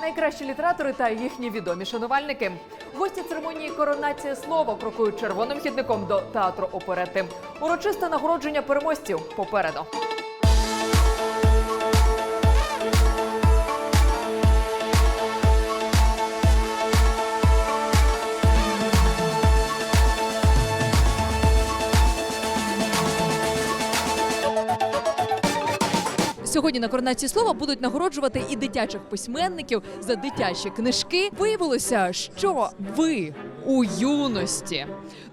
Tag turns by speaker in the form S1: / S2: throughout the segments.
S1: Найкращі літератори та їхні відомі шанувальники. Гості церемонії коронація слова крокують червоним хідником до театру оперети. Урочисте нагородження переможців попереду. Сьогодні на коронації слова будуть нагороджувати і дитячих письменників за дитячі книжки. Виявилося, що ви у юності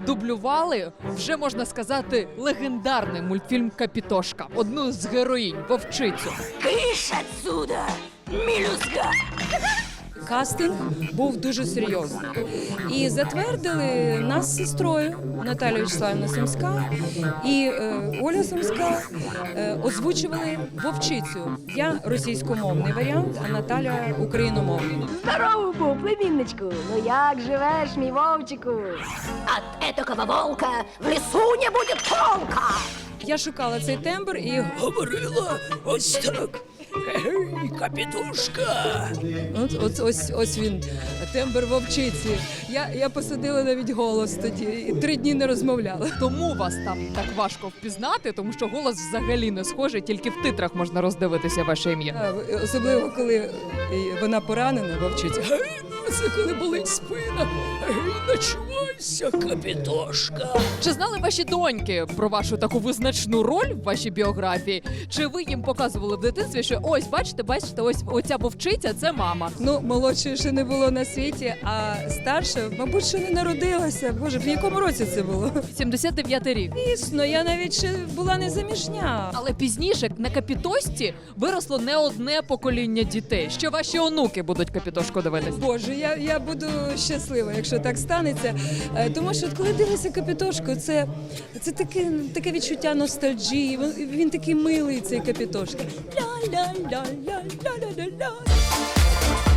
S1: дублювали вже можна сказати легендарний мультфільм Капітошка, одну з героїнь вовчицю.
S2: Киш отсюда, мелюзга!
S3: Кастинг був дуже серйозний. І затвердили нас з сестрою Наталя Вячеславівна Сумська і е, Оля Сумська е, озвучували вовчицю. Я російськомовний варіант, а Наталя україномовний.
S2: Здорово, був, племінничку! Ну як живеш, мій вовчику? От этакого волка в лесу не будет толка!
S3: Я шукала цей тембр і говорила ось так. Ей, капітушка! От, ось, ось, ось він, тембр вовчиці. Я, я посадила навіть голос тоді і три дні не розмовляла.
S1: Тому вас там так важко впізнати, тому що голос взагалі не схожий, тільки в титрах можна роздивитися ваше ім'я.
S3: Особливо, коли е, вона поранена, вовчиця. Гей, ну, це коли болить спина. Гей, начувайся, капітошка.
S1: Чи знали ваші доньки про вашу таку визначну роль в вашій біографії? Чи ви їм показували в дитинстві, що ось бачите, бачите, ось оця вовчиця це мама?
S3: Ну, молодшої ще не було на світі, а старша, мабуть, ще не народилася. Боже, в якому році це було?
S1: 79 рік.
S3: Дійсно, я навіть ще була не заміжня.
S1: Але пізніше на капітості виросло не одне покоління дітей. Що ваші онуки будуть капітошку дивитися?
S3: Боже, я, я буду щаслива, якщо так станеться. Е, Тому що коли дивишся капітошку, це, це таке, таке відчуття ностальджії. Він, він такий милий, цей капітошка. Ля-ля-ля-ля-ля-ля-ля.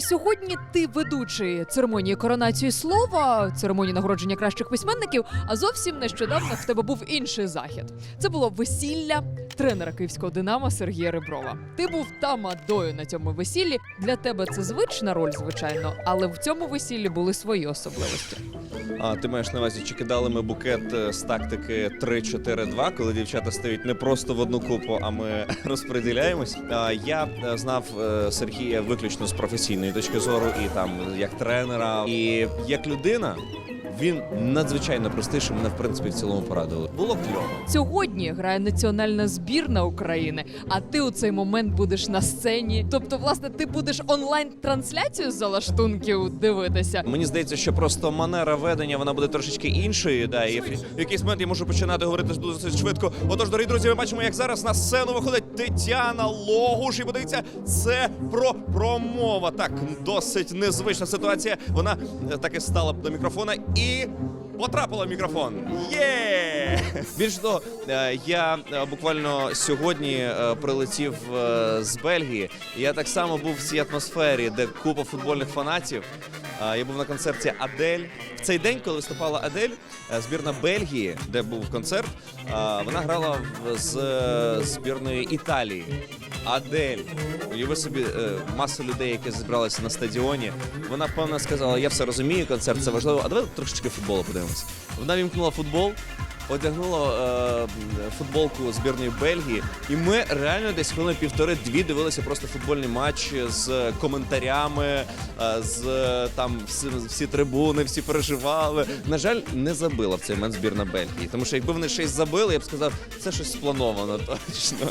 S1: Сьогодні ти ведучий церемонії коронації слова, церемонії нагородження кращих письменників. А зовсім нещодавно в тебе був інший захід. Це було весілля тренера київського динамо Сергія Реброва. Ти був тамадою на цьому весіллі. Для тебе це звична роль, звичайно, але в цьому весіллі були свої особливості.
S4: А ти маєш на увазі, чи кидали ми букет е, з тактики 3-4-2, коли дівчата стають не просто в одну купу, а ми розподіляємось. Я е, знав е, Сергія виключно з професійної точки зору, і там як тренера, і як людина. Він надзвичайно простий, що мене в принципі в цілому порадили. Було кльово.
S1: Сьогодні грає національна збірна України, а ти у цей момент будеш на сцені. Тобто, власне, ти будеш онлайн-трансляцію з залаштунків дивитися.
S4: Мені здається, що просто манера ведення вона буде трошечки іншою. Да, і в якийсь момент я можу починати говорити досить швидко. Отож, дорогі друзі, ми бачимо, як зараз на сцену виходить Тетяна Логуш. І подивіться, це про промова. Так, досить незвична ситуація. Вона е, так і стала до мікрофона і. Потрапила в мікрофон. Є! Більш того, е, я е, буквально сьогодні е, прилетів з Бельгії. І Я так само був в цій атмосфері, де купа футбольних фанатів. Е, Я був на концерті Адель. В цей день, коли виступала Адель, е, збірна Бельгії, де був концерт, е, вона грала з збірної Італії. Адель, уяви собі е, масу людей, які зібралися на стадіоні. Вона певно сказала: я все розумію, концерт це важливо. А давай трошечки футболу подивимося. Вона вімкнула футбол. Одягнула е, футболку збірної Бельгії, і ми реально десь хвилини півтори-дві дивилися просто футбольний матч з коментарями, е, з там всі, всі трибуни, всі переживали. На жаль, не забила в цей момент збірна Бельгії, тому що якби вони щось забили, я б сказав, це щось сплановано точно.